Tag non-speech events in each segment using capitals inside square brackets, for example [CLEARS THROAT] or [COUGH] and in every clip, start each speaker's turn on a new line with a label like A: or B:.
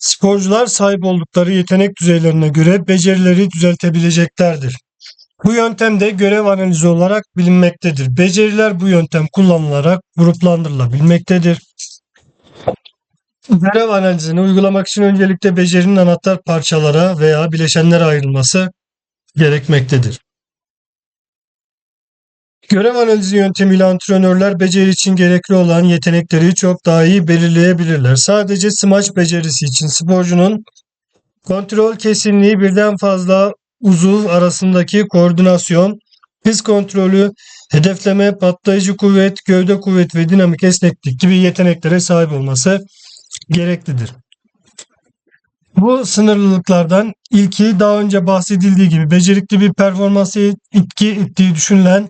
A: Sporcular sahip oldukları yetenek düzeylerine göre becerileri düzeltebileceklerdir. Bu yöntem de görev analizi olarak bilinmektedir. Beceriler bu yöntem kullanılarak gruplandırılabilmektedir. Görev analizini uygulamak için öncelikle becerinin anahtar parçalara veya bileşenlere ayrılması gerekmektedir. Görev analizi yöntemiyle antrenörler beceri için gerekli olan yetenekleri çok daha iyi belirleyebilirler. Sadece smaç becerisi için sporcunun kontrol kesinliği birden fazla uzuv arasındaki koordinasyon, hız kontrolü, hedefleme, patlayıcı kuvvet, gövde kuvvet ve dinamik esneklik gibi yeteneklere sahip olması gereklidir. Bu sınırlılıklardan ilki daha önce bahsedildiği gibi becerikli bir performansı itki ettiği düşünülen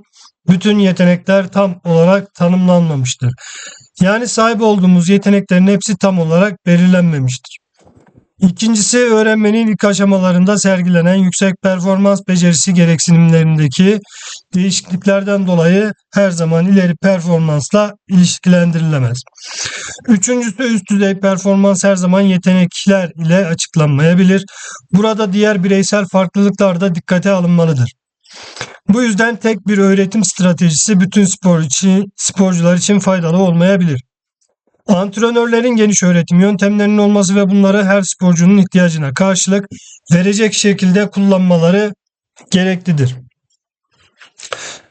A: bütün yetenekler tam olarak tanımlanmamıştır. Yani sahip olduğumuz yeteneklerin hepsi tam olarak belirlenmemiştir. İkincisi öğrenmenin ilk aşamalarında sergilenen yüksek performans becerisi gereksinimlerindeki değişikliklerden dolayı her zaman ileri performansla ilişkilendirilemez. Üçüncüsü üst düzey performans her zaman yetenekler ile açıklanmayabilir. Burada diğer bireysel farklılıklar da dikkate alınmalıdır. Bu yüzden tek bir öğretim stratejisi bütün spor için, sporcular için faydalı olmayabilir. Antrenörlerin geniş öğretim yöntemlerinin olması ve bunları her sporcunun ihtiyacına karşılık verecek şekilde kullanmaları gereklidir.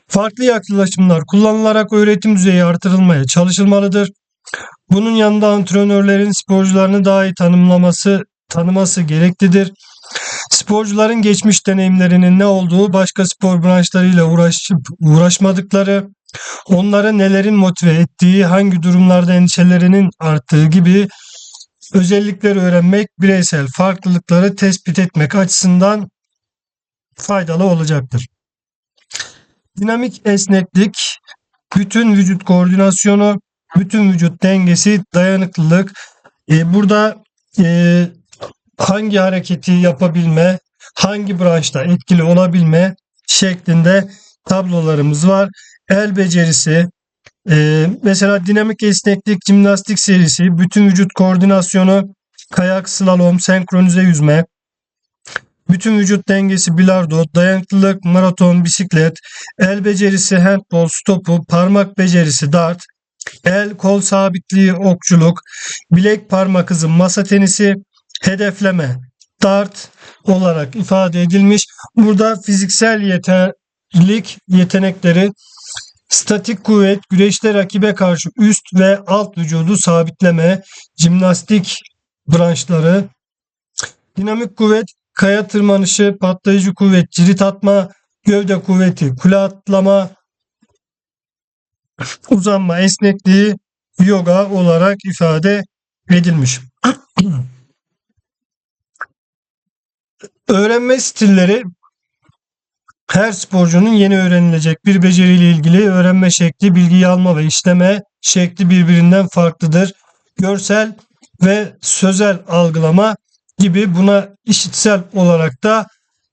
A: Farklı yaklaşımlar kullanılarak öğretim düzeyi artırılmaya çalışılmalıdır. Bunun yanında antrenörlerin sporcularını daha iyi tanımlaması, tanıması gereklidir. Sporcuların geçmiş deneyimlerinin ne olduğu, başka spor branşlarıyla uğraşıp uğraşmadıkları, onları nelerin motive ettiği, hangi durumlarda endişelerinin arttığı gibi özellikleri öğrenmek, bireysel farklılıkları tespit etmek açısından faydalı olacaktır. Dinamik esneklik, bütün vücut koordinasyonu, bütün vücut dengesi, dayanıklılık. E, burada e, hangi hareketi yapabilme, hangi branşta etkili olabilme şeklinde tablolarımız var. El becerisi, e, mesela dinamik esneklik jimnastik serisi, bütün vücut koordinasyonu, kayak, slalom, senkronize yüzme, bütün vücut dengesi bilardo, dayanıklılık, maraton, bisiklet, el becerisi handbol, stopu, parmak becerisi dart, el kol sabitliği okçuluk, bilek parmak hızı masa tenisi, hedefleme, dart olarak ifade edilmiş. Burada fiziksel yeterlilik yetenekleri statik kuvvet, güreşte rakibe karşı üst ve alt vücudu sabitleme, jimnastik branşları, dinamik kuvvet, kaya tırmanışı, patlayıcı kuvvet, cirit atma, gövde kuvveti, kule atlama, uzanma esnekliği yoga olarak ifade edilmiş. [CLEARS THROAT] Öğrenme stilleri her sporcunun yeni öğrenilecek bir beceriyle ilgili öğrenme şekli, bilgiyi alma ve işleme şekli birbirinden farklıdır. Görsel ve sözel algılama gibi buna işitsel olarak da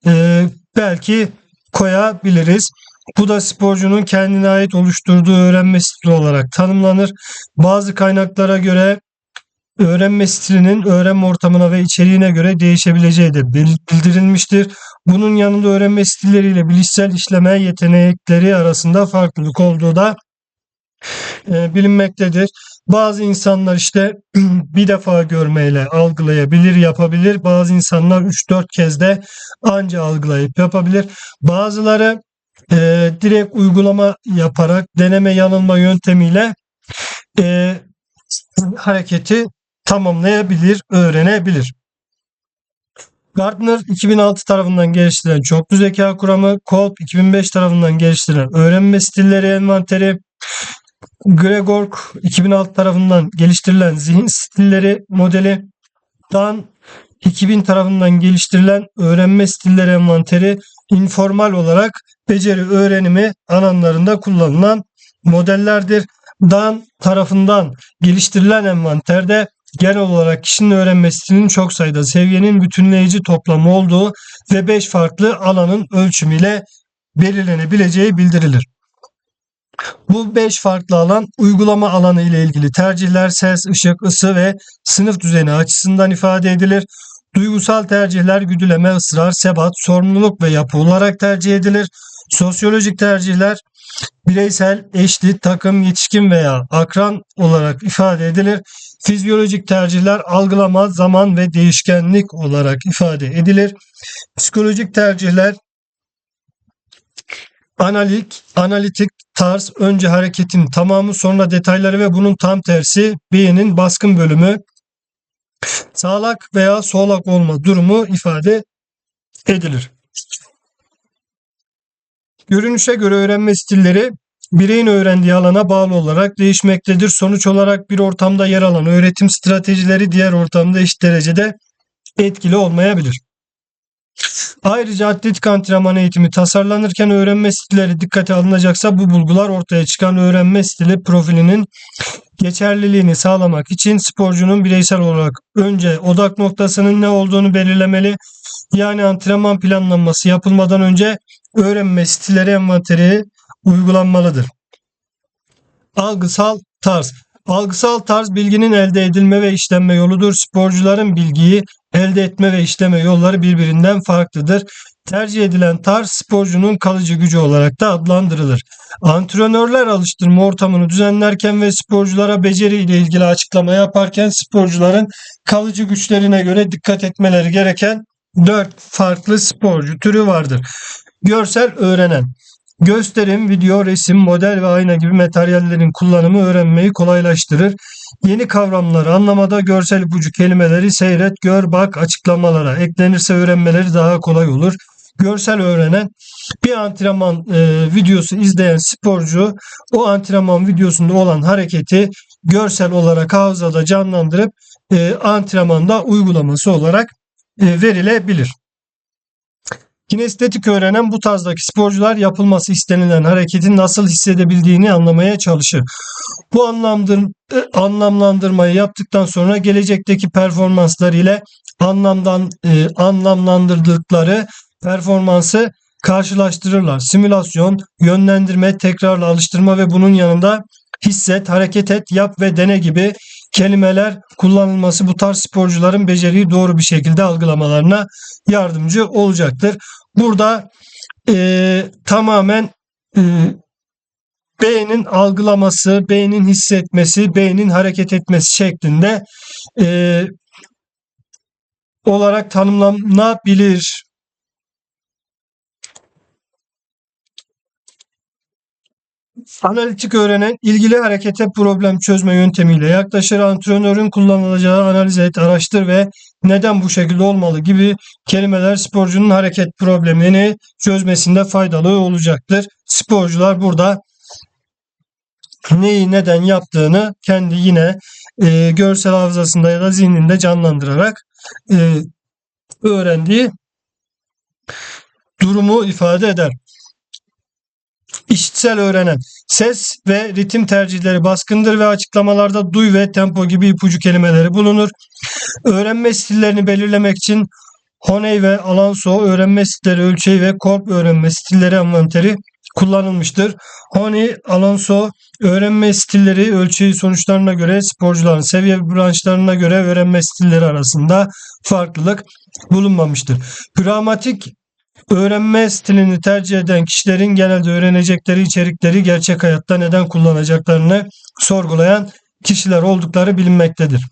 A: e, belki koyabiliriz. Bu da sporcunun kendine ait oluşturduğu öğrenme stili olarak tanımlanır. Bazı kaynaklara göre öğrenme stilinin öğrenme ortamına ve içeriğine göre değişebileceği de bildirilmiştir. Bunun yanında öğrenme stilleriyle bilişsel işleme yetenekleri arasında farklılık olduğu da e, bilinmektedir. Bazı insanlar işte [CLEARS THROAT] bir defa görmeyle algılayabilir, yapabilir. Bazı insanlar 3-4 kez de anca algılayıp yapabilir. Bazıları e, direkt uygulama yaparak deneme yanılma yöntemiyle e, hareketi tamamlayabilir, öğrenebilir. Gardner 2006 tarafından geliştirilen çoklu zeka kuramı, Kolb 2005 tarafından geliştirilen öğrenme stilleri envanteri, Gregor 2006 tarafından geliştirilen zihin stilleri modeli, Dan 2000 tarafından geliştirilen öğrenme stilleri envanteri informal olarak beceri öğrenimi alanlarında kullanılan modellerdir. Dan tarafından geliştirilen envanterde genel olarak kişinin öğrenme stilinin çok sayıda seviyenin bütünleyici toplamı olduğu ve 5 farklı alanın ölçümüyle belirlenebileceği bildirilir. Bu 5 farklı alan uygulama alanı ile ilgili tercihler ses, ışık, ısı ve sınıf düzeni açısından ifade edilir. Duygusal tercihler güdüleme, ısrar, sebat, sorumluluk ve yapı olarak tercih edilir. Sosyolojik tercihler bireysel, eşli, takım, yetişkin veya akran olarak ifade edilir. Fizyolojik tercihler algılama, zaman ve değişkenlik olarak ifade edilir. Psikolojik tercihler analik, analitik tarz önce hareketin tamamı sonra detayları ve bunun tam tersi beynin baskın bölümü sağlak veya solak olma durumu ifade edilir. Görünüşe göre öğrenme stilleri bireyin öğrendiği alana bağlı olarak değişmektedir. Sonuç olarak bir ortamda yer alan öğretim stratejileri diğer ortamda eşit derecede etkili olmayabilir. Ayrıca atletik antrenman eğitimi tasarlanırken öğrenme stilleri dikkate alınacaksa bu bulgular ortaya çıkan öğrenme stili profilinin geçerliliğini sağlamak için sporcunun bireysel olarak önce odak noktasının ne olduğunu belirlemeli. Yani antrenman planlanması yapılmadan önce öğrenme stilleri envanteri uygulanmalıdır. Algısal tarz Algısal tarz bilginin elde edilme ve işlenme yoludur. Sporcuların bilgiyi elde etme ve işleme yolları birbirinden farklıdır. Tercih edilen tarz sporcunun kalıcı gücü olarak da adlandırılır. Antrenörler alıştırma ortamını düzenlerken ve sporculara beceri ile ilgili açıklama yaparken sporcuların kalıcı güçlerine göre dikkat etmeleri gereken 4 farklı sporcu türü vardır. Görsel öğrenen Gösterim, video, resim, model ve ayna gibi materyallerin kullanımı öğrenmeyi kolaylaştırır. Yeni kavramları anlamada görsel ipucu kelimeleri seyret, gör, bak açıklamalara eklenirse öğrenmeleri daha kolay olur. Görsel öğrenen bir antrenman e, videosu izleyen sporcu o antrenman videosunda olan hareketi görsel olarak hafızada canlandırıp e, antrenmanda uygulaması olarak e, verilebilir. Kinestetik öğrenen bu tarzdaki sporcular yapılması istenilen hareketin nasıl hissedebildiğini anlamaya çalışır. Bu anlamdır, e, anlamlandırmayı yaptıktan sonra gelecekteki performanslar ile anlamdan e, anlamlandırdıkları performansı karşılaştırırlar. Simülasyon, yönlendirme, tekrarla alıştırma ve bunun yanında hisset, hareket et, yap ve dene gibi kelimeler kullanılması bu tarz sporcuların beceriyi doğru bir şekilde algılamalarına yardımcı olacaktır. Burada e, tamamen e, beynin algılaması, beynin hissetmesi, beynin hareket etmesi şeklinde e, olarak tanımlanabilir. Analitik öğrenen ilgili harekete problem çözme yöntemiyle yaklaşır. Antrenörün kullanılacağı analiz et, araştır ve neden bu şekilde olmalı gibi kelimeler sporcunun hareket problemini çözmesinde faydalı olacaktır. Sporcular burada neyi neden yaptığını kendi yine e, görsel hafızasında ya da zihninde canlandırarak e, öğrendiği durumu ifade eder. İşitsel öğrenen ses ve ritim tercihleri baskındır ve açıklamalarda duy ve tempo gibi ipucu kelimeleri bulunur. Öğrenme stillerini belirlemek için Honey ve Alonso öğrenme stilleri ölçeği ve Korp öğrenme stilleri envanteri kullanılmıştır. Honey, Alonso öğrenme stilleri ölçeği sonuçlarına göre sporcuların seviye branşlarına göre öğrenme stilleri arasında farklılık bulunmamıştır. Gramatik Öğrenme stilini tercih eden kişilerin genelde öğrenecekleri içerikleri gerçek hayatta neden kullanacaklarını sorgulayan kişiler oldukları bilinmektedir.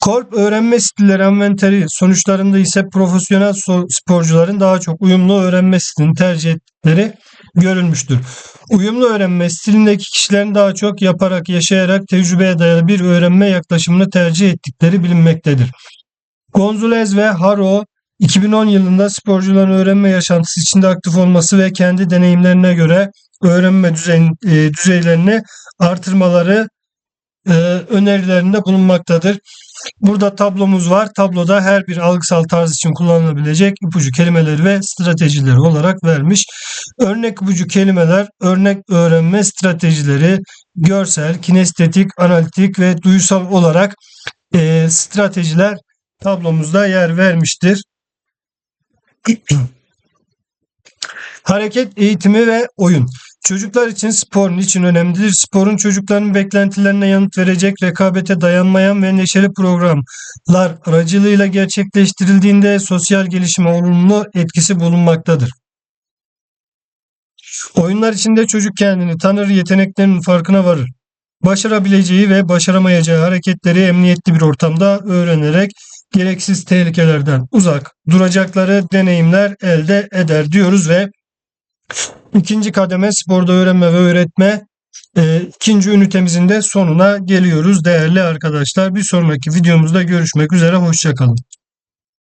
A: Korp öğrenme stilleri envanteri sonuçlarında ise profesyonel sporcuların daha çok uyumlu öğrenme stilini tercih ettikleri görülmüştür. Uyumlu öğrenme stilindeki kişilerin daha çok yaparak, yaşayarak tecrübeye dayalı bir öğrenme yaklaşımını tercih ettikleri bilinmektedir. Gonzalez ve Haro 2010 yılında sporcuların öğrenme yaşantısı içinde aktif olması ve kendi deneyimlerine göre öğrenme düzey, e, düzeylerini artırmaları e, önerilerinde bulunmaktadır. Burada tablomuz var. Tabloda her bir algısal tarz için kullanılabilecek ipucu kelimeleri ve stratejileri olarak vermiş. Örnek ipucu kelimeler, örnek öğrenme stratejileri, görsel, kinestetik, analitik ve duysal olarak e, stratejiler tablomuzda yer vermiştir. [CLEARS THROAT] Hareket eğitimi ve oyun. Çocuklar için spor niçin önemlidir? Sporun çocukların beklentilerine yanıt verecek, rekabete dayanmayan ve neşeli programlar aracılığıyla gerçekleştirildiğinde sosyal gelişime olumlu etkisi bulunmaktadır. Oyunlar içinde çocuk kendini tanır, yeteneklerinin farkına varır. Başarabileceği ve başaramayacağı hareketleri emniyetli bir ortamda öğrenerek gereksiz tehlikelerden uzak duracakları deneyimler elde eder diyoruz ve ikinci kademe sporda öğrenme ve öğretme e, ikinci ünitemizin de sonuna geliyoruz değerli arkadaşlar. Bir sonraki videomuzda görüşmek üzere. Hoşçakalın.